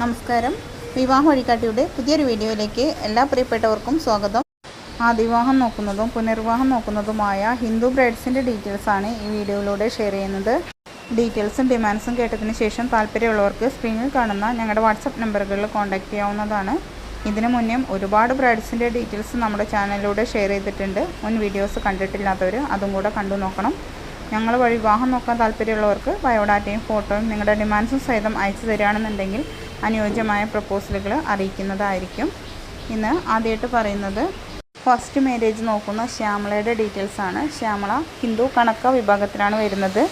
നമസ്കാരം. വിവാഹ വഴികാട്ടിയുടെ പുതിയൊരു വീഡിയോയിലേക്ക് എല്ലാ പ്രിയപ്പെട്ടവർക്കും സ്വാഗതം. ആദിവാഹം നോക്കുന്നതും പുനർവിവാഹം നോക്കുന്നതുമായ ഹിന്ദു ബ്രൈഡ്സിന്റെ ഡീറ്റെയിൽസാണ് ഈ വീഡിയോയിലൂടെ ഷെയർ ചെയ്യുന്നത്. ഡീറ്റെയിൽസും ഡിമാൻഡ്സും കേട്ടതിന് ശേഷം താല്പര്യമുള്ളവർക്ക് സ്ക്രീനിൽ കാണുന്ന ഞങ്ങളുടെ വാട്സപ്പ് നമ്പറുകളിൽ കോൺടാക്റ്റ് ചെയ്യാവുന്നതാണ്. ഇതിനു മുന്നേ ഒരുപാട് ബ്രൈഡ്സിന്റെ ഡീറ്റെയിൽസ് നമ്മുടെ ചാനലിലൂടെ ഷെയർ ചെയ്തിട്ടുണ്ട്. മുൻ വീഡിയോസ് കണ്ടിട്ടില്ലാത്തവർ അതും കൂടെ കണ്ടു നോക്കണം. ഞങ്ങൾ വഴി വിവാഹം നോക്കാൻ താല്പര്യമുള്ളവർക്ക് ബയോഡാറ്റയും ഫോട്ടോയും നിങ്ങളുടെ ഡിമാൻഡ്സും സഹിതം അയച്ചു തരികയാണെന്നുണ്ടെങ്കിൽ അനുയോജ്യമായ പ്രപ്പോസലുകൾ അറിയിക്കുന്നതായിരിക്കും. ഇന്ന് ആദ്യമായിട്ട് പറയുന്നത് ഫസ്റ്റ് മാരേജ് നോക്കുന്ന ശ്യാമളയുടെ ഡീറ്റെയിൽസ് ആണ്. ശ്യാമള ഹിന്ദു കണക്ക വിഭാഗത്തിലാണ് വരുന്നത്.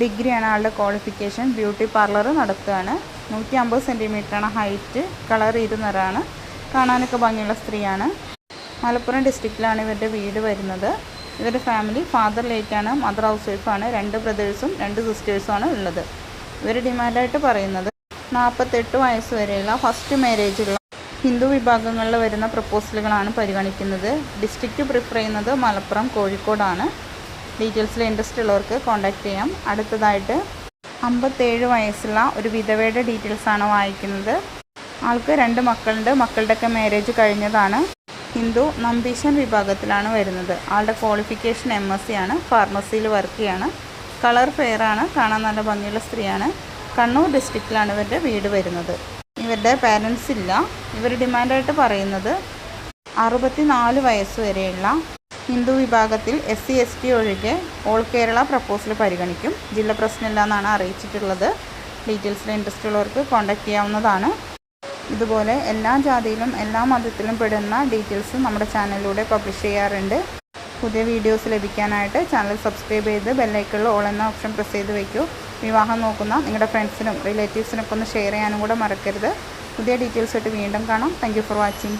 ഡിഗ്രിയാണ് ആളുടെ ക്വാളിഫിക്കേഷൻ ബ്യൂട്ടി പാർലർ നടത്തുകയാണ്. നൂറ്റി അമ്പത് സെന്റിമീറ്ററാണ് ഹൈറ്റ്. കളർ ഇരുനിറാണ് കാണാനൊക്കെ ഭംഗിയുള്ള സ്ത്രീയാണ്. മലപ്പുറം ഡിസ്ട്രിക്റ്റിലാണ് ഇവരുടെ വീട് വരുന്നത്. ഇവരുടെ ഫാമിലി ഫാദർ ലേറ്റാണ് മദർ ഹൗസ് വൈഫാണ് രണ്ട് ബ്രദേഴ്സും രണ്ട് സിസ്റ്റേഴ്സും ആണ് ഉള്ളത്. ഇവർ ഡിമാൻഡായിട്ട് പറയുന്നത് നാൽപ്പത്തെട്ട് വയസ്സ് വരെയുള്ള ഫസ്റ്റ് മാരേജുള്ള ഹിന്ദു വിഭാഗങ്ങളിൽ വരുന്ന പ്രപ്പോസലുകളാണ് പരിഗണിക്കുന്നത്. ഡിസ്ട്രിക്റ്റ് പ്രിഫർ ചെയ്യുന്നത് മലപ്പുറം കോഴിക്കോടാണ്. ഡീറ്റെയിൽസിൽ ഇൻട്രസ്റ്റ് ഉള്ളവർക്ക് കോൺടാക്റ്റ് ചെയ്യാം. അടുത്തതായിട്ട് അമ്പത്തേഴ് വയസ്സുള്ള ഒരു വിധവയുടെ ഡീറ്റെയിൽസ് ആണ് വായിക്കുന്നത്. ആൾക്ക് രണ്ട് മക്കളുണ്ട്. മക്കളുടെയൊക്കെ മാരേജ് കഴിഞ്ഞതാണ്. ഹിന്ദു നമ്പീശൻ വിഭാഗത്തിലാണ് വരുന്നത്. ആളുടെ ക്വാളിഫിക്കേഷൻ എം എസ് സി ആണ്. ഫാർമസിയിൽ വർക്ക് ചെയ്യാണ്. കളർ ഫെയർ ആണ്. കാണാൻ നല്ല ഭംഗിയുള്ള സ്ത്രീയാണ്. കണ്ണൂർ ഡിസ്ട്രിക്റ്റിലാണ് ഇവരുടെ വീട് വരുന്നത്. ഇവരുടെ പാരൻസ് ഇല്ല. ഇവർ ഡിമാൻഡായിട്ട് പറയുന്നത് അറുപത്തിനാല് വയസ്സ് വരെയുള്ള ഹിന്ദു വിഭാഗത്തിൽ എസ് സി എസ് ടി ഒഴികെ ഓൾ കേരള പ്രപ്പോസൽ പരിഗണിക്കും. ജില്ല പ്രശ്നമില്ല എന്നാണ് അറിയിച്ചിട്ടുള്ളത്. ഡീറ്റെയിൽസിൽ ഇൻട്രസ്റ്റ് ഉള്ളവർക്ക് കോൺടാക്റ്റ് ചെയ്യാവുന്നതാണ്. ഇതുപോലെ എല്ലാ ജാതിയിലും എല്ലാ മതത്തിലും പെടുന്ന ഡീറ്റെയിൽസ് നമ്മുടെ ചാനലിലൂടെ പബ്ലിഷ് ചെയ്യാറുണ്ട്. പുതിയ വീഡിയോസ് ലഭിക്കാനായിട്ട് ചാനൽ സബ്സ്ക്രൈബ് ചെയ്ത് ബെല്ലൈക്കുള്ള ഓൾ എന്ന ഓപ്ഷൻ പ്രസ് ചെയ്ത് വയ്ക്കൂ വിവാഹം നോക്കുന്ന നിങ്ങളുടെ ഫ്രണ്ട്സിനും റിലേറ്റീവ്സിനൊക്കെ ഒന്ന് ഷെയർ ചെയ്യാനും കൂടെ മറക്കരുത്. പുതിയ ഡീറ്റെയിൽസ് ആയിട്ട് വീണ്ടും കാണാം. Thank for watching